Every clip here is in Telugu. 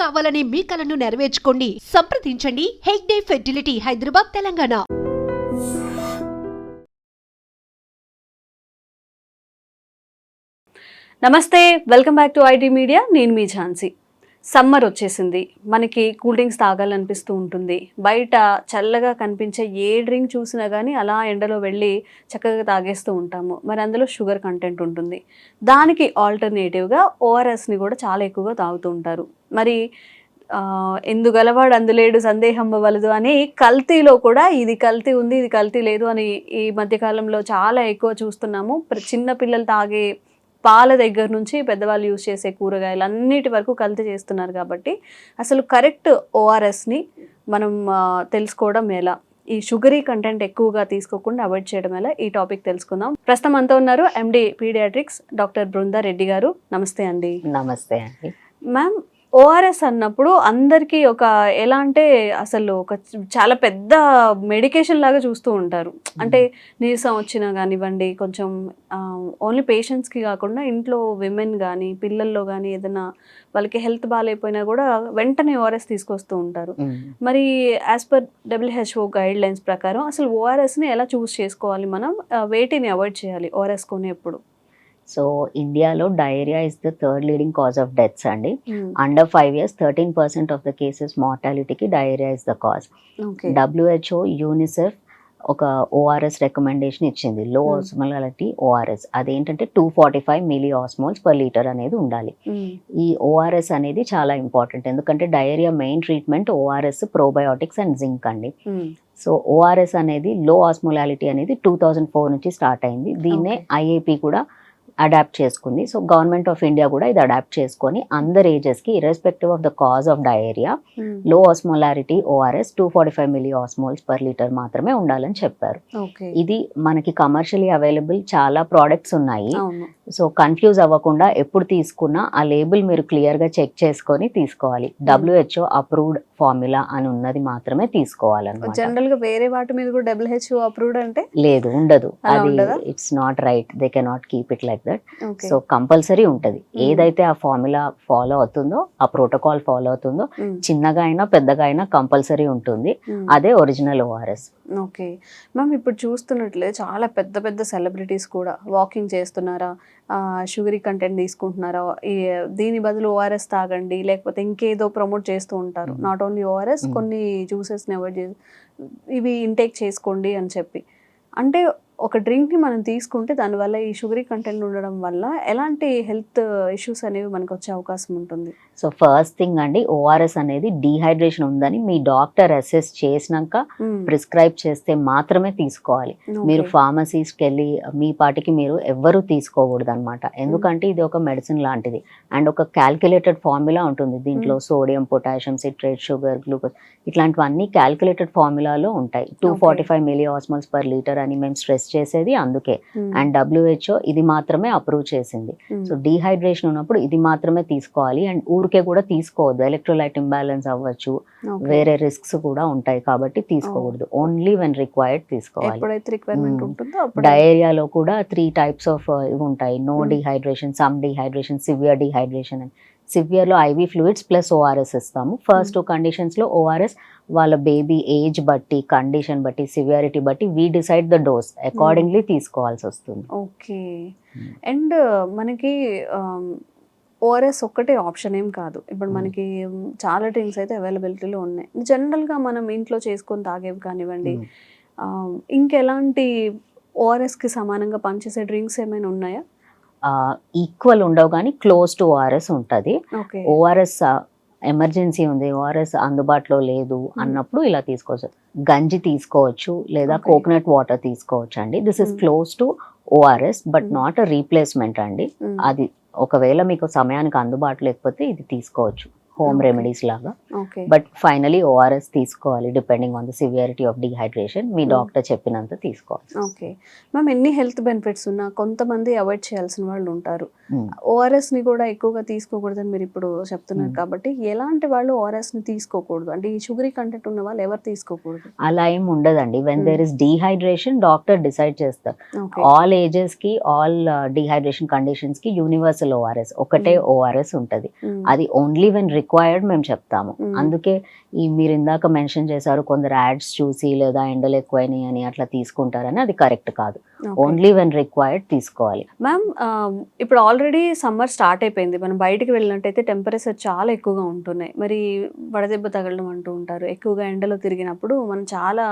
కావాలనే మీ కలను నెరవేర్చుకోండి. సంప్రదించండి. హెగ్డే ఫెర్టిలిటీ హైదరాబాద్ తెలంగాణ. నమస్తే. Welcome back to IT media. నేను మీ ఝాన్సీ. సమ్మర్ వచ్చేసింది. మనకి కూల్ డ్రింక్స్ తాగాలనిపిస్తూ ఉంటుంది. బయట చల్లగా కనిపించే ఏ డ్రింక్ చూసినా కానీ అలా ఎండలో వెళ్ళి చక్కగా తాగేస్తూ ఉంటాము. మరి అందులో షుగర్ కంటెంట్ ఉంటుంది. దానికి ఆల్టర్నేటివ్గా ఓఆర్ఎస్ని కూడా చాలా ఎక్కువగా తాగుతూ ఉంటారు. మరి ఎందుగలవాడు అందులేడు సందేహం వలదు అని కల్తీలో కూడా ఇది కల్తీ ఉంది ఇది కల్తీ లేదు అని ఈ మధ్యకాలంలో చాలా ఎక్కువ చూస్తున్నాము. ప్ర- చిన్న పిల్లలు తాగే పాల దగ్గర నుంచి పెద్దవాళ్ళు యూజ్ చేసే కూరగాయలు అన్నిటి వరకు కల్తీ చేస్తున్నారు కాబట్టి అసలు కరెక్ట్ ఓఆర్ఎస్ని మనం తెలుసుకోవడం ఎలా? ఈ షుగరీ కంటెంట్ ఎక్కువగా తీసుకోకుండా అవాయిడ్ చేయడం ఎలా? ఈ టాపిక్ తెలుసుకుందాం. ప్రస్తుతం అంతా ఉన్నారు MD paediatrics doctor Brinda Reddy గారు. నమస్తే అండి. నమస్తే అండి. మ్యామ్ ఓఆర్ఎస్ అన్నప్పుడు అందరికీ ఒక ఎలా అంటే అసలు ఒక చాలా పెద్ద మెడికేషన్ లాగా చూస్తూ ఉంటారు. అంటే నీరసం వచ్చినా కానివ్వండి కొంచెం ఓన్లీ పేషెంట్స్కి కాకుండా ఇంట్లో విమెన్ కానీ పిల్లల్లో కానీ ఏదైనా వాళ్ళకి హెల్త్ బాగాలేకపోయినా కూడా వెంటనే ఓఆర్ఎస్ తీసుకొస్తూ ఉంటారు. మరి as per WHO guidelines ప్రకారం అసలు ఓఆర్ఎస్ని ఎలా చూస్ చేసుకోవాలి మనం? వేటిని అవాయిడ్ చేయాలి ఓఆర్ఎస్ కొనేప్పుడు. సో ఇండియాలో diarrhoea is the third leading cause of deaths అండి. Under five years thirteen percent of the cases మార్టాలిటీకి diarrhoea is the cause. WHO UNICEF ఒక ఓఆర్ఎస్ రికమెండేషన్ ఇచ్చింది. లో Hmm. ఆస్మోలాలిటీ ఓఆర్ఎస్ అదేంటంటే two forty five milliosmoles per litre అనేది ఉండాలి. ఈ ఓఆర్ఎస్ అనేది చాలా ఇంపార్టెంట్. ఎందుకంటే diarrhoea main treatment ORS probiotics and zinc అండి. సో ఓఆర్ఎస్ అనేది లో ఆస్మోలాలిటీ అనేది టూ థౌజండ్ ఫోర్ నుంచి స్టార్ట్ అయింది. దీన్నే. ఐఏపీ కూడా అడాప్ట్ చేసుకుంది. సో గవర్నమెంట్ ఆఫ్ ఇండియా కూడా ఇది అడాప్ట్ చేసుకొని under ఏజెస్కి irrespective of the cause of diarrhoea low osmolarity ORS two forty five milliosmoles per litre మాత్రమే ఉండాలని చెప్పారు. ఇది మనకి కమర్షియలీ అవైలబుల్ చాలా ప్రోడక్ట్స్ ఉన్నాయి. సో కన్ఫ్యూజ్ అవ్వకుండా ఎప్పుడు తీసుకున్నా ఆ లేబుల్ మీరు క్లియర్గా చెక్ చేసుకొని తీసుకోవాలి. డబ్ల్యూహెచ్ఓ అప్రూవ్డ్ ఫార్ములా అని ఉన్నది మాత్రమే తీసుకోవాలన్నమాట. జనరల్గా వేరే వాటి మీద కూడా డబ్ల్యూహెచ్ఓ అప్రూవ్డ్ అంటే? లేదు ఉండదు. అది? It's not right they cannot keep it like that so compulsory ఉంటది. Mm. ఏదైతే ఆ ఫార్ములా ఫాలో అవుతుందో ఆ ప్రోటోకాల్ ఫాలో అవుతుందో చిన్నగా అయినా పెద్దగా అయినా కంపల్సరీ ఉంటుంది. అదే ఒరిజినల్ ఓఆర్ఎస్ ఓకే. మ్యామ్ ఇప్పుడు చూస్తున్నట్లే చాలా పెద్ద పెద్ద సెలబ్రిటీస్ కూడా వాకింగ్ చేస్తున్నారా? షుగరీ కంటెంట్ తీసుకుంటున్నారా? ఈ దీని బదులు ఓఆర్ఎస్ తాగండి లేకపోతే ఇంకేదో ప్రమోట్ చేస్తూ ఉంటారు. Not only ORS. కొన్ని జ్యూసెస్ని అవాయిడ్ చేసి ఇవి ఇంటేక్ చేసుకోండి అని చెప్పి. అంటే ఒక డ్రింక్ని మనం తీసుకుంటే దానివల్ల ఈ షుగరీ కంటెంట్ ఉండడం వల్ల ఎలాంటి హెల్త్ ఇష్యూస్ అనేవి మనకు వచ్చే అవకాశం ఉంటుంది? సో ఫస్ట్ థింగ్ అండి ఓఆర్ఎస్ అనేది డీహైడ్రేషన్ ఉందని మీ డాక్టర్ అసెస్ చేసినాక. ప్రిస్క్రైబ్ చేస్తే మాత్రమే తీసుకోవాలి. మీరు. ఫార్మసీస్కి వెళ్ళి మీ పాటికి మీరు ఎవ్వరూ తీసుకోకూడదు అనమాట ఎందుకంటే ఇది ఒక మెడిసిన్ లాంటిది. అండ్ ఒక క్యాల్కులేటెడ్ ఫార్ములా ఉంటుంది. దీంట్లో sodium potassium citrate sugar glucose ఇట్లాంటివన్నీ క్యాల్కులేటెడ్ ఫార్ములాలో ఉంటాయి. Two. Forty five milliosmoles per litre అని మేము స్ట్రెస్ చేసేది అందుకే. అండ్ డబ్ల్యూహెచ్ఓ ఇది మాత్రమే అప్రూవ్ చేసింది. సో డీహైడ్రేషన్ ఉన్నప్పుడు ఇది మాత్రమే తీసుకోవాలి. అండ్ ఊరికే కూడా తీసుకోవద్దు. ఎలక్ట్రోలైట్ ఇంబ్యాలెన్స్ అవ్వచ్చు. వేరే రిస్క్స్ కూడా ఉంటాయి కాబట్టి తీసుకోకూడదు. ఓన్లీ వెన్ రిక్వైర్డ్ తీసుకోవాలి. డయేరియాలో కూడా త్రీ టైప్స్ ఆఫ్ ఇవి ఉంటాయి. No. Dehydration some dehydration severe dehydration అని. సివియర్లో ఐవీ ఫ్లూయిడ్స్ ప్లస్ ఓఆర్ఎస్ ఇస్తాము. ఫస్ట్ టూ కండిషన్స్లో ఓఆర్ఎస్ వాళ్ళ బేబీ ఏజ్ బట్టి కండిషన్ బట్టి సివియారిటీ బట్టి we decide the dose accordingly తీసుకోవాల్సి వస్తుంది. ఓకే. అండ్ మనకి ఓఆర్ఎస్ ఒక్కటే ఆప్షన్ ఏం కాదు. ఇప్పుడు Mm. మనకి um, చాలా డ్రింక్స్ అయితే అవైలబిలిటీలో ఉన్నాయి. జనరల్గా మనం ఇంట్లో చేసుకొని తాగేవి కానివ్వండి um, ఇంకెలాంటి ఓఆర్ఎస్కి సమానంగా పనిచేసే డ్రింక్స్ ఏమైనా ఉన్నాయా? ఈక్వల్ ఉండవు కానీ క్లోజ్ టు ఓఆర్ఎస్ ఉంటుంది. ఓఆర్ఎస్ ఎమర్జెన్సీ ఉంది ఓఆర్ఎస్ అందుబాటులో లేదు అన్నప్పుడు ఇలా తీసుకోవచ్చు. గంజి తీసుకోవచ్చు లేదా. కోకోనట్ వాటర్ తీసుకోవచ్చు అండి this is. Close to ORS but. Not a replacement అండి. అది ఒకవేళ మీకు సమయానికి అందుబాటు లేకపోతే ఇది తీసుకోవచ్చు. హోమ్. రెమెడీస్ లాగా. బట్ ఫైనలీ ఓఆర్ఎస్ తీసుకోవాలి depending on the severity of dehydration me. Doctor చెప్పినంత తీసుకోవాలి ఓకే మ్యామ్ ఎన్ని హెల్త్ బెనిఫిట్స్ ఉన్నా కొంతమంది అవాయిడ్ చేయాల్సిన వాళ్ళు ఉంటారు. Mm. ఓఆర్ఎస్ని కూడా ఎక్కువగా తీసుకోకూడదని మీరు ఇప్పుడు చెప్తున్నారు Mm. కాబట్టి ఎలాంటి వాళ్ళు ఓఆర్ఎస్ని తీసుకోకూడదు? అంటే ఈ షుగరీ కంటెంట్ ఉన్న వాళ్ళు ఎవరు తీసుకోకూడదు? అలా ఏం ఉండదండి. When. There is dehydration doctor decide చేస్తారు. ఆల్ ఏజెస్కి ఆల్ డిహైడ్రేషన్ కండిషన్స్కి యూనివర్సల్ ఓఆర్ఎస్ ఒకటే. ఓఆర్ఎస్ ఉంటది. అది ఓన్లీ వెన్ రిక్వైర్డ్ మేము చెప్తాము. అందుకే ఈ మీరు ఇందాక మెన్షన్ చేశారు కొందరు యాడ్స్ చూసి లేదా ఎండలు ఎక్కువైనాయి అని అట్లా తీసుకుంటారని అది కరెక్ట్ కాదు. ఓన్లీ వెన్ రిక్వైర్డ్ తీసుకోవాలి. మ్యామ్ ఇప్పుడు ఆల్రెడీ సమ్మర్ స్టార్ట్ అయిపోయింది. మనం బయటికి వెళ్ళినట్టయితే టెంపరేచర్ చాలా ఎక్కువగా ఉంటున్నాయి. మరి వడదెబ్బ తగలడం అంటూ ఉంటారు. ఎక్కువగా ఎండలో తిరిగినప్పుడు మనం చాలా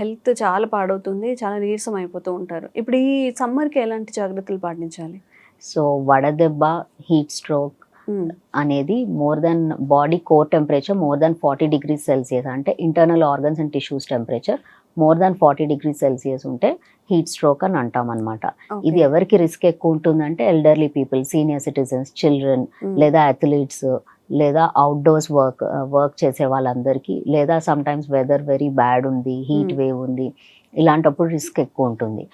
హెల్త్ చాలా పాడవుతుంది చాలా నీరసం అయిపోతూ ఉంటారు. ఇప్పుడు ఈ సమ్మర్కి ఎలాంటి జాగ్రత్తలు పాటించాలి? సో వడదెబ్బ హీట్ స్ట్రోక్. అనేది more than body core temperature more than forty degrees Celsius అంటే internal organs and tissues temperature more than forty degrees Celsius ఉంటే హీట్ స్ట్రోక్ అని అంటాం అనమాట. ఇది ఎవరికి రిస్క్ ఎక్కువ ఉంటుందంటే elderly people senior citizens children. లేదా అథ్లీట్స్ లేదా అవుట్డోర్స్ వర్క్ వర్క్ చేసే వాళ్ళందరికీ లేదా sometimes weather very bad ఉంది హీట్ Hmm. వేవ్ ఉంది ఇలాంటప్పుడు రిస్క్ ఎక్కువ ఉంటుంది.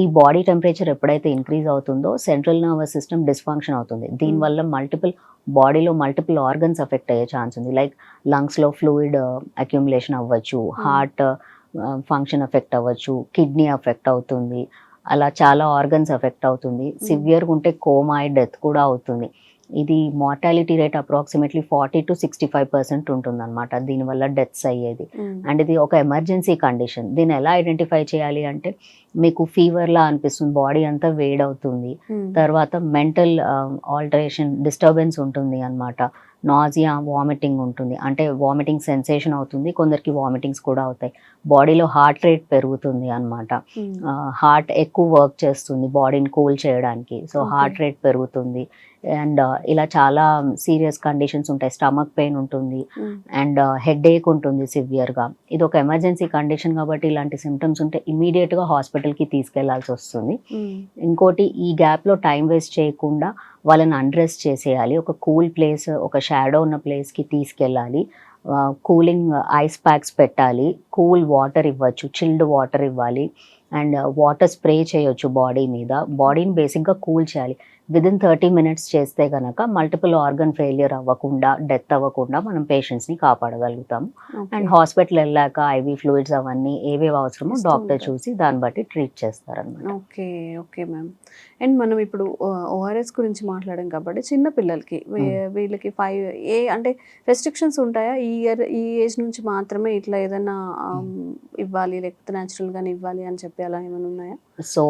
ఈ బాడీ టెంపరేచర్ ఎప్పుడైతే ఇంక్రీజ్ అవుతుందో సెంట్రల్ నర్వస్ సిస్టమ్ డిస్ఫంక్షన్ అవుతుంది. దీనివల్ల మల్టిపుల్ బాడీలో మల్టిపుల్ ఆర్గన్స్ ఎఫెక్ట్ అయ్యే ఛాన్స్ ఉంది. లైక్ లంగ్స్లో ఫ్లూయిడ్ అక్యుములేషన్ అవ్వచ్చు హార్ట్ ఫంక్షన్ ఎఫెక్ట్ అవ్వచ్చు కిడ్నీ ఎఫెక్ట్ అవుతుంది. అలా చాలా ఆర్గన్స్ ఎఫెక్ట్ అవుతుంది. సివియర్గా ఉంటే కోమాయి డెత్ కూడా అవుతుంది. ఇది mortality rate approximately forty to sixty five percent ఉంటుంది అనమాట దీనివల్ల డెత్స్ అయ్యేది. అండ్ ఇది ఒక ఎమర్జెన్సీ కండిషన్ దీన్ని ఎలా ఐడెంటిఫై చేయాలి అంటే మీకు ఫీవర్లా అనిపిస్తుంది బాడీ అంతా వేడవుతుంది. మ్మ్. తర్వాత మెంటల్ ఆల్టరేషన్ డిస్టర్బెన్స్ ఉంటుంది అన్నమాట. నాజియా వామిటింగ్ ఉంటుంది. అంటే వామిటింగ్ సెన్సేషన్ అవుతుంది కొందరికి వామిటింగ్స్ కూడా అవుతాయి. బాడీలో హార్ట్ రేట్ పెరుగుతుంది అన్నమాట. మ్మ్. హార్ట్ ఎక్కువ వర్క్ చేస్తుంది బాడీని కూల్ చేయడానికి. సో. హార్ట్ రేట్ పెరుగుతుంది. అండ్ ఇలా చాలా సీరియస్ కండిషన్స్ ఉంటాయి. స్టమక్ పెయిన్ ఉంటుంది. మ్మ్. అండ్ హెడ్ ఏక్ ఉంటుంది సివియర్గా. ఇది ఒక ఎమర్జెన్సీ కండిషన్ కాబట్టి ఇలాంటి సిమ్టమ్స్ ఉంటే ఇమీడియట్గా హాస్పిటల్కి తీసుకెళ్ళాల్సి వస్తుంది. మ్మ్. ఇంకోటి ఈ గ్యాప్లో టైం వేస్ట్ చేయకుండా వాళ్ళని అన్రెస్ట్ చేసేయాలి. ఒక కూల్ ప్లేస్ ఒక షాడో ఉన్న ప్లేస్కి తీసుకెళ్ళాలి. కూలింగ్ ఐస్ ప్యాక్స్ పెట్టాలి. కూల్ వాటర్ ఇవ్వచ్చు చిల్డ్ వాటర్ ఇవ్వాలి. అండ్ వాటర్ స్ప్రే చేయొచ్చు బాడీ మీద. బాడీని బేసిక్గా కూల్ చేయాలి. విదిన్ థర్టీ మినిట్స్ చేస్తే కనుక మల్టిపుల్ ఆర్గన్ ఫెయిలియర్ అవ్వకుండా డెత్ అవ్వకుండా మనం పేషెంట్స్ని కాపాడగలుగుతాము Okay. అండ్ హాస్పిటల్ వెళ్ళాక ఐవీ ఫ్లూయిడ్స్ అవన్నీ ఏవేవి అవసరమో డాక్టర్. చూసి దాన్ని బట్టి ట్రీట్ చేస్తారనమాట ఓకే ఓకే మ్యామ్ అండ్ మనం ఇప్పుడు ఓఆర్ఎస్ గురించి మాట్లాడాం కాబట్టి చిన్న పిల్లలకి వీ- వీళ్ళకి ఫైవ్ ఏ అంటే రెస్ట్రిక్షన్స్ ఉంటాయా? ఈ ఇయర్ ఈ ఏజ్ నుంచి మాత్రమే ఇట్లా ఏదైనా ఆమ్, ఇవ్వాలి లేకపోతే natural గానే ఇవ్వాలి అని చెప్పి అలా ఏమైనా ఉన్నాయా? సో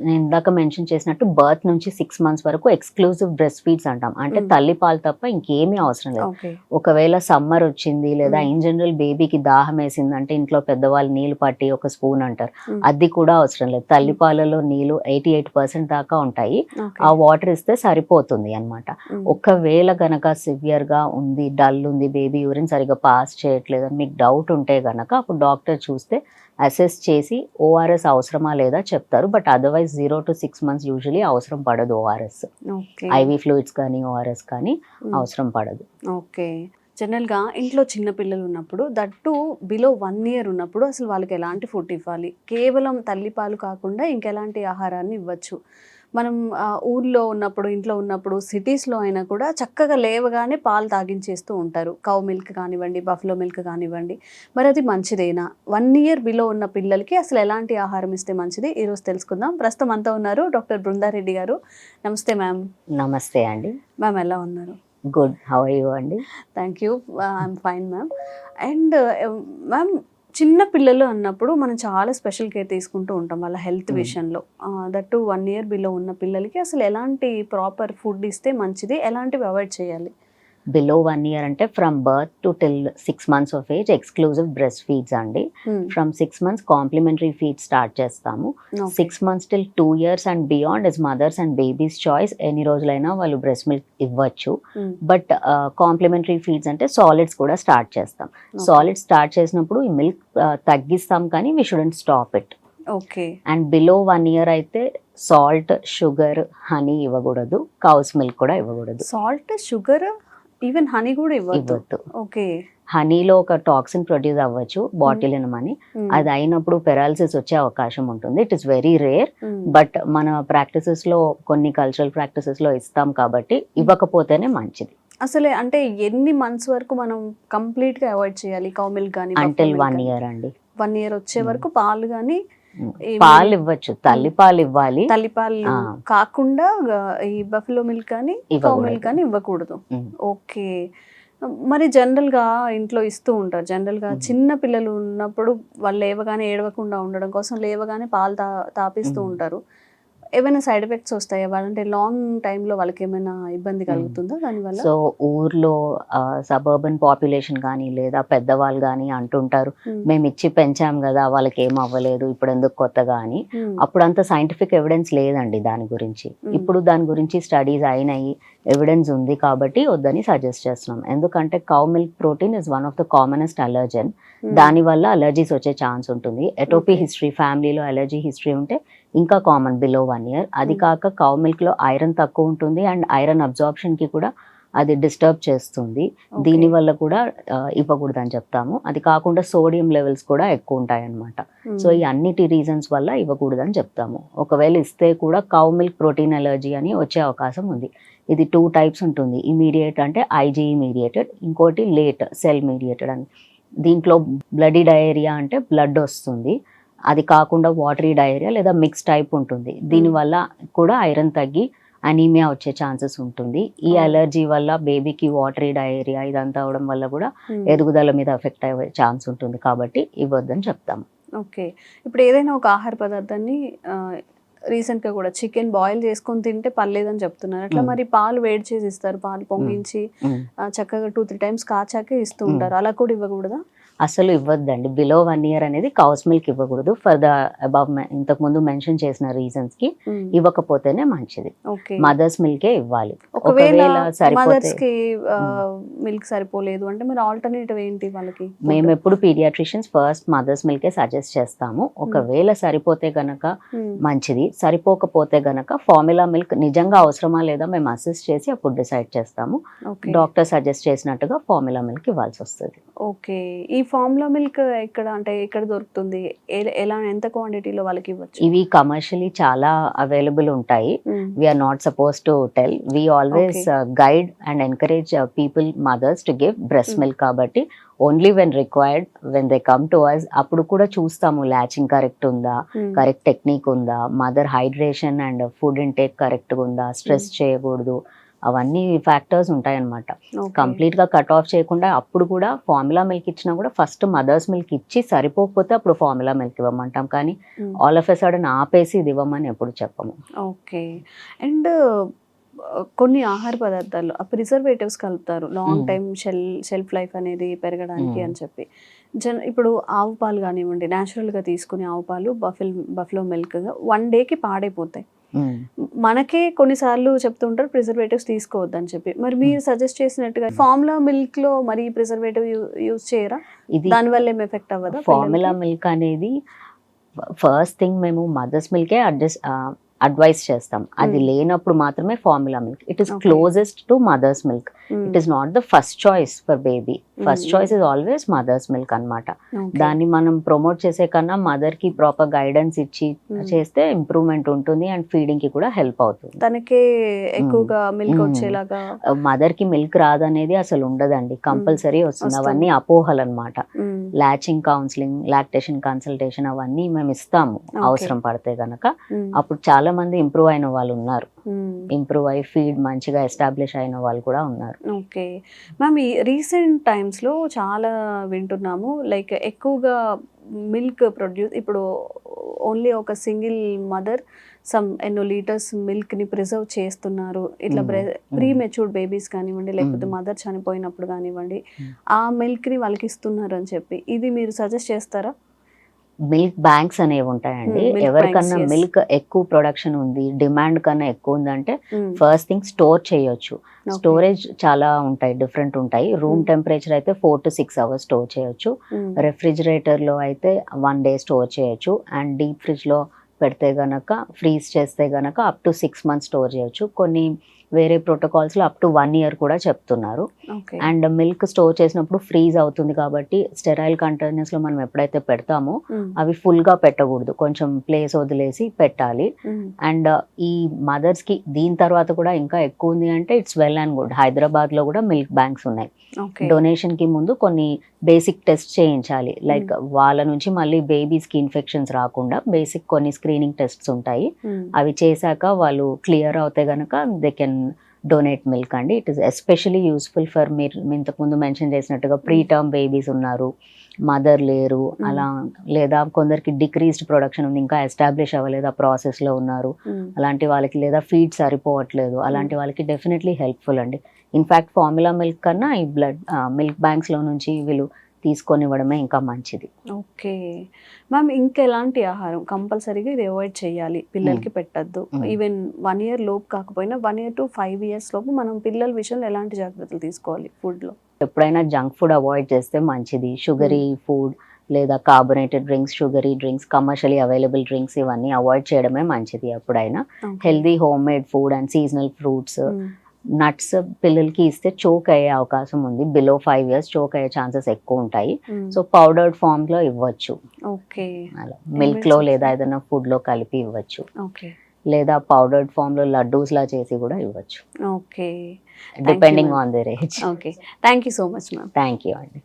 నేను ఇందాక మెన్షన్ చేసినట్టు బర్త్ నుంచి సిక్స్ మంత్స్ వరకు ఎక్స్క్లూజివ్ బ్రెస్ట్ ఫీడ్స్ అంటాం. అంటే Mm. తల్లి పాలు తప్ప ఇంకేమీ అవసరం లేదు. ఒకవేళ సమ్మర్ వచ్చింది లేదా Mm. ఇన్ జనరల్ బేబీకి దాహం వేసింది అంటే ఇంట్లో పెద్దవాళ్ళు నీళ్ళు పట్టి ఒక స్పూన్ అంటారు. Mm. అది కూడా అవసరం లేదు. తల్లి పాలలో నీళ్ళు ఎయిటీ ఎయిట్ పర్సెంట్ దాకా ఉంటాయి. ఆ వాటర్ ఇస్తే సరిపోతుంది అన్నమాట. ఒకవేళ గనక సివియర్గా ఉంది డల్ ఉంది బేబీ యూరిన్ సరిగా పాస్ చేయట్లేదు మీకు డౌట్ ఉంటే గనక అప్పుడు డాక్టర్ చూస్తే అసెస్ చేసి ఓఆర్ఎస్ అవసరమా లేదా చెప్తారు. But otherwise zero to six months usually అవసరం పడదు ఓఆర్ఎస్ ఐవీ ఫ్లూయిడ్స్ కానీ ఓఆర్ఎస్ కానీ అవసరం పడదు. ఓకే. జనరల్గా ఇంట్లో చిన్న పిల్లలు ఉన్నప్పుడు దట్టు బిలో వన్ ఇయర్ ఉన్నప్పుడు అసలు వాళ్ళకి ఎలాంటి ఫుడ్ ఇవ్వాలి? కేవలం తల్లిపాలు కాకుండా ఇంకెలాంటి ఆహారాన్ని ఇవ్వచ్చు? మనం ఊర్లో ఉన్నప్పుడు ఇంట్లో ఉన్నప్పుడు సిటీస్లో అయినా కూడా చక్కగా లేవగానే పాలు తాగించేస్తూ ఉంటారు. కౌ మిల్క్ కానివ్వండి బఫ్లో మిల్క్ కానివ్వండి. మరి అది మంచిదేనా? వన్ ఇయర్ బిలో ఉన్న పిల్లలకి అసలు ఎలాంటి ఆహారం ఇస్తే మంచిది? ఈరోజు తెలుసుకుందాం. ప్రస్తుతం అంతా ఉన్నారు డాక్టర్ బృందారెడ్డి గారు. నమస్తే మ్యామ్. నమస్తే అండి. మ్యామ్ ఎలా ఉన్నారు? గుడ్. హౌ యూ అండి? Thank you. I'm fine ma'am. And ma'am చిన్న పిల్లలు అన్నప్పుడు మనం చాలా స్పెషల్ కేర్ తీసుకుంటూ ఉంటాం వాళ్ళ హెల్త్. విషయంలో దట్టు వన్ ఇయర్ బిలో ఉన్న పిల్లలకి అసలు ఎలాంటి ప్రాపర్ ఫుడ్ ఇస్తే మంచిది ఎలాంటివి అవాయిడ్ చేయాలి బిలో వన్ ఇయర్ అంటే from birth to till six months of age exclusive breast feeds అండి. From six months complementary feed start చేస్తాము. Six months till two years and beyond is mother's and baby's choice ఎన్ని రోజులైనా వాళ్ళు బ్రెస్ట్ మిల్క్ ఇవ్వచ్చు. బట్ కాంప్లిమెంటరీ ఫీడ్స్ అంటే సాలిడ్స్ కూడా స్టార్ట్ చేస్తాం. సాలిడ్ స్టార్ట్ చేసినప్పుడు ఈ మిల్క్ తగ్గిస్తాం కానీ we shouldn't stop it okay and below one year అయితే సాల్ట్ షుగర్ హనీ ఇవ్వకూడదు. కౌస్ మిల్క్ కూడా ఇవ్వకూడదు. సాల్ట్ షుగర్ ఈవెన్ హనీ కూడా ఇవ్వద్దు. ఓకే హనీలో ఒక టాక్సిన్ ప్రొడ్యూస్ అవ్వచ్చు బాటిల్ అని అది అయినప్పుడు పెరాలసిస్ వచ్చే అవకాశం ఉంటుంది. It is very rare but మన ప్రాక్టీసెస్లో కొన్ని కల్చరల్ ప్రాక్టీసెస్లో ఇస్తాం కాబట్టి ఇవ్వకపోతేనే మంచిది. అసలే అంటే ఎన్ని మంత్స్ వరకు మనం కంప్లీట్గా అవాయిడ్ చేయాలి? కౌ మిల్క్ కానీ అంటిల్ వన్ ఇయర్ అండి. వన్ ఇయర్ వచ్చే వరకు పాలు కానీ పాలు ఇవ్వచ్చు తల్లి పాలు ఇవ్వాలి తల్లిపాలు. కాకుండా ఈ బఫెలో మిల్క్ కానీ కౌ. మిల్క్ కానీ ఇవ్వకూడదు. ఓకే మరి జనరల్గా ఇంట్లో ఇస్తూ ఉంటారు జనరల్గా. చిన్న పిల్లలు ఉన్నప్పుడు వాళ్ళు లేవగానే ఏడవకుండా ఉండడం కోసం లేవగానే పాలు తా తాపిస్తూ. ఉంటారు ఏమైనా సైడ్ ఎఫెక్ట్స్ వస్తాయా వాళ్ళంటే లాంగ్ టైంలో వాళ్ళకి ఏమైనా ఇబ్బంది కలుగుతుందా దానివల్ల సో ఊర్లో సబర్బన్ పాపులేషన్ కానీ లేదా పెద్దవాళ్ళు కానీ అంటుంటారు మ్మ్. ఇచ్చి పెంచాం కదా వాళ్ళకి ఏం అవ్వలేదు ఇప్పుడు ఎందుకు కొత్తగా అని మ్మ్. అప్పుడు అంత సైంటిఫిక్ ఎవిడెన్స్ లేదండి దాని గురించి. ఇప్పుడు దాని గురించి స్టడీస్ అయినాయి ఎవిడెన్స్ ఉంది కాబట్టి వద్దని సజెస్ట్ చేస్తున్నాం ఎందుకంటే cow milk protein is one of the commonest allergen మ్మ్. దాని వల్ల అలర్జీస్ వచ్చే ఛాన్స్ ఉంటుంది ఎటోపీ. హిస్టరీ ఫ్యామిలీలో అలర్జీ హిస్టరీ ఉంటే ఇంకా కామన్ బిలో వన్ ఇయర్ అది Hmm. కాక కౌ మిల్క్లో ఐరన్ తక్కువ ఉంటుంది అండ్ ఐరన్ అబ్జార్ప్షన్కి కూడా అది డిస్టర్బ్ చేస్తుంది Okay. దీని వల్ల కూడా ఇవ్వకూడదని చెప్తాము అది కాకుండా సోడియం లెవెల్స్ కూడా ఎక్కువ ఉంటాయి అన్నమాట మ్మ్. సో ఈ అన్నిటి రీజన్స్ వల్ల ఇవ్వకూడదని చెప్తాము ఒకవేళ ఇస్తే కూడా కౌ మిల్క్ ప్రోటీన్ అలర్జీ అని వచ్చే అవకాశం ఉంది ఇది టూ టైప్స్ ఉంటుంది. ఇమీడియట్ అంటే ఐజీ మీడియేటెడ్ ఇంకోటి లేట్ సెల్ మీడియేటెడ్ అని. దీంట్లో బ్లడీ డయేరియా అంటే బ్లడ్ వస్తుంది. అది కాకుండా వాటరీ డయేరియా లేదా మిక్స్ టైప్ ఉంటుంది. దీనివల్ల కూడా ఐరన్ తగ్గి అనీమియా వచ్చే ఛాన్సెస్ ఉంటుంది. ఈ. అలర్జీ వల్ల బేబీకి వాటరీ డయేరియా ఇదంతా అవడం వల్ల కూడా మ్మ్. ఎదుగుదల మీద ఎఫెక్ట్ అయ్యే ఛాన్స్ ఉంటుంది. కాబట్టి ఇవ్వద్దని చెప్తాము. ఓకే ఇప్పుడు ఏదైనా ఒక ఆహార పదార్థాన్ని రీసెంట్గా కూడా చికెన్ బాయిల్ చేసుకొని తింటే పర్లేదని చెప్తున్నారు. అట్లా. మరి పాలు వేడి చేసి ఇస్తారు పాలు పొంగించి చక్కగా టూ త్రీ టైమ్స్ కాచాకే ఇస్తూ. ఉంటారు. అలా కూడా ఇవ్వకూడదా? అసలు ఇవ్వద్దండి. బిలో వన్ ఇయర్ అనేది కౌస్ మిల్క్ ఇవ్వకూడదు. ఫర్ ద అబౌవ్ ఇంతకు ముందు మెన్షన్ చేసిన రీజన్స్కి. ఇవ్వకపోతేనే మంచిది. మదర్స్ మిల్కే ఇవ్వాలి. ఒకవేళ సరిపోతే మిల్క్ సరిపోలేదు అంటే మరి ఆల్టర్నేటివ్ ఏంటి వాళ్ళకి? మేము ఎప్పుడు పీడియాట్రిషియన్స్ ఫస్ట్ మదర్స్ మిల్కే సజెస్ట్ చేస్తాము. ఒకవేళ సరిపోతే గనక. మంచిది. సరిపోకపోతే గనక ఫార్ములా మిల్క్ నిజంగా అవసరమా లేదా మేము అసిస్ట్ చేసి అప్పుడు డిసైడ్ చేస్తాము. డాక్టర్ సజెస్ట్ చేసినట్టుగా ఫార్ములా మిల్క్ ఇవ్వాల్సి వస్తుంది. ఓకే. ఈ ఫార్ములా మిల్క్ ఎక్కడ అంటే ఎక్కడ దొరుకుతుంది? ఎలా ఎంత క్వాంటిటీలో వాళ్ళకి ఇవ్వచ్చు? ఇవి కమర్షియలీ చాలా అవైలబుల్ ఉంటాయి. We are not supposed to tell we always guide and encourage people mothers to give breast. Milk కాబట్టి only when required when they come to us అప్పుడు కూడా చూస్తాము. లాచింగ్ కరెక్ట్ ఉందా. కరెక్ట్ టెక్నిక్ ఉందా? Mother hydration and food intake కరెక్ట్గా ఉందా? స్ట్రెస్ చేయకూడదు. అవన్నీ ఫ్యాక్టర్స్ ఉంటాయన్నమాట ఓకే. కంప్లీట్గా కట్ ఆఫ్ చేయకుండా అప్పుడు కూడా ఫార్ములా మిల్క్ ఇచ్చినా కూడా ఫస్ట్ మదర్స్ మిల్క్ ఇచ్చి సరిపోకపోతే అప్పుడు ఫార్ములా మిల్క్ ఇవ్వమంటాం కానీ. ఆల్ ఆఫ్ ఎ సడన్ ఆపేసి ఇది ఇవ్వమని ఎప్పుడు చెప్పము ఓకే అండ్ కొన్ని ఆహార పదార్థాలు ఆ ప్రిజర్వేటివ్స్ కలుపుతారు long. Time shelf shelf life అనేది పెరగడానికి. అని చెప్పి జన ఇప్పుడు ఆవు పాలు కానివ్వండి న్యాచురల్గా తీసుకునే ఆవు పాలు బఫిల్ బఫ్లో మిల్క్ వన్ డేకి పాడైపోతాయి. మనకే కొన్నిసార్లు చెప్తుంటారు ప్రిజర్వేటివ్స్ తీసుకోవద్దని చెప్పి. మరి మీరు సజెస్ట్ చేసినట్టుగా ఫార్ములా మిల్క్లో మరి ప్రిజర్వేటివ్ యూజ్ చేయరా? ఇది దానివల్ల ఏం ఎఫెక్ట్ అవ్వదా ఫార్ములా మిల్క్ అనేది ఫస్ట్ థింగ్ మేము మదర్స్ మిల్కే అడ్జస్ట్ అడ్వైస్ చేస్తాం. అది. లేనప్పుడు మాత్రమే formula milk it Okay. Closest to mother's milk. It is not the first choice for baby first. Choice is always mother's milk అన్నమాట Okay. దాన్ని మనం ప్రమోట్ చేసే కన్నా మదర్కి ప్రాపర్ గైడెన్స్ ఇచ్చి Mm. చేస్తే ఇంప్రూవ్మెంట్ ఉంటుంది అండ్ ఫీడింగ్కి కూడా హెల్ప్ అవుతుంది తనకే ఎక్కువగా మిల్క్ మ్మ్. వచ్చేలాగా మదర్కి మిల్క్ రాదనేది అసలు ఉండదండి కంపల్సరీ వస్తుంది. అవన్నీ అపోహలు అనమాట. లాచింగ్ కౌన్సిలింగ్ లాక్టేషన్ కన్సల్టేషన్ అవన్నీ మేము ఇస్తాము. అవసరం పడితే గనక. అప్పుడు చాలా మంది ఇంప్రూవ్ అయిన వాళ్ళు ఉన్నారు. ఇంప్రూవ్ అయ్యి ఫీడ్ మంచిగా ఎస్టాబ్లిష్ అయిన వాళ్ళు కూడా ఉన్నారు ఓకే మ్యామ్ ఈ రీసెంట్ టైమ్స్లో చాలా వింటున్నాము లైక్ ఎక్కువగా మిల్క్ ప్రొడ్యూస్ ఇప్పుడు ఓన్లీ ఒక సింగిల్ మదర్ సమ్ ఎన్నో లీటర్స్ మిల్క్ని ప్రిజర్వ్ చేస్తున్నారు ఇట్లా Mm. ప్రీ మెచ్యూర్డ్ బేబీస్ కానివ్వండి లేకపోతే. మదర్ చనిపోయినప్పుడు కానివ్వండి. ఆ మిల్క్ని వాళ్ళకి ఇస్తున్నారు అని చెప్పి ఇది మీరు సజెస్ట్ చేస్తారా మిల్క్ బ్యాంక్స్ అనేవి ఉంటాయండి ఎవరికన్నా. మిల్క్ ఎక్కువ ప్రొడక్షన్ ఉంది డిమాండ్ కన్నా ఎక్కువ ఉందంటే. ఫస్ట్ థింగ్ స్టోర్ చేయొచ్చు. స్టోరేజ్ చాలా ఉంటాయి డిఫరెంట్ ఉంటాయి రూమ్. టెంపరేచర్ అయితే four to six hours store చేయొచ్చు. రెఫ్రిజిరేటర్లో అయితే వన్ డే స్టోర్ చేయొచ్చు అండ్ డీప్ ఫ్రిడ్జ్లో పెడితే గనక ఫ్రీజ్ చేస్తే గనక up to six months store చేయొచ్చు కొన్ని వేరే protocols లో అప్ టు వన్ ఇయర్ కూడా చెప్తున్నారు. అండ్ మిల్క్ స్టోర్ చేసినప్పుడు ఫ్రీజ్ అవుతుంది కాబట్టి స్టెరైల్ కంటైనర్స్లో మనం ఎప్పుడైతే పెడతామో. అవి full గా పెట్టకూడదు. కొంచెం ప్లేస్ వదిలేసి పెట్టాలి. అండ్ ఈ మదర్స్కి దీని తర్వాత కూడా ఇంకా ఎక్కువ ఉంది అంటే ఇట్స్ వెల్ అండ్ గుడ్. హైదరాబాద్లో కూడా మిల్క్ బ్యాంక్స్ ఉన్నాయి. ఓకే. డొనేషన్కి ముందు కొన్ని బేసిక్ టెస్ట్ చేయించాలి. లైక్ వాళ్ళ నుంచి మళ్ళీ బేబీస్కి ఇన్ఫెక్షన్స్ రాకుండా బేసిక్ కొన్ని స్క్రీనింగ్ టెస్ట్స్ ఉంటాయి. అవి చేశాక వాళ్ళు క్లియర్ అవుతే గనక దే కెన్ డొనేట్ మిల్క్ అండి. It is especially useful for మీరు ఇంతకుముందు మెన్షన్ చేసినట్టుగా ప్రీ టర్మ్ బేబీస్ ఉన్నారు మదర్ లేరు అలా లేదా కొందరికి డిక్రీస్డ్ ప్రొడక్షన్ ఉంది ఇంకా ఎస్టాబ్లిష్ అవ్వలేదు ఆ ప్రాసెస్లో ఉన్నారు. మ్మ్. అలాంటి వాళ్ళకి లేదా ఫీడ్ సరిపోవట్లేదు. అలాంటి వాళ్ళకి డెఫినెట్లీ హెల్ప్ఫుల్ అండి. ఇన్ఫ్యాక్ట్ ఫార్ములా మిల్క్ కన్నా ఈ బ్లడ్ మిల్క్ బ్యాంక్స్లో నుంచి వీళ్ళు తీసుకొని ఇవ్వడమే ఇంకా మంచిది. ఓకే. మ్యామ్ ఇంకా ఎలాంటి ఆహారం కంపల్సరీగా ఇది అవాయిడ్ చేయాలి. పిల్లలకి పెట్టద్దు. ఈవెన్ వన్ ఇయర్ లోపు కాకపోయినా one year to five years లోపు మనం పిల్లల విషయంలో ఎలాంటి జాగ్రత్తలు తీసుకోవాలి ఫుడ్లో ఎప్పుడైనా జంక్ ఫుడ్ అవాయిడ్ చేస్తే మంచిది. షుగరీ ఫుడ్ లేదా carbonated drinks sugary drinks commercially available drinks ఇవన్నీ అవాయిడ్ చేయడమే మంచిది ఎప్పుడైనా. Healthy home made food and seasonal fruits. Nuts పిల్లలకి ఇస్తే చోక్ అయ్యే అవకాశం ఉంది. బిలో ఫైవ్ ఇయర్స్ చోక్ అయ్యే ఛాన్సెస్ ఎక్కువ ఉంటాయి. సో పౌడర్డ్ ఫామ్లో ఇవ్వచ్చు. అలా. మిల్క్లో లేదా ఏదైనా ఫుడ్లో కలిపి ఇవ్వచ్చు. లేదా పౌడర్డ్ ఫామ్లో లడ్డూస్ లా చేసి కూడా ఇవ్వచ్చు. Okay depending. On their age okay thank you so much ma'am thank you అండి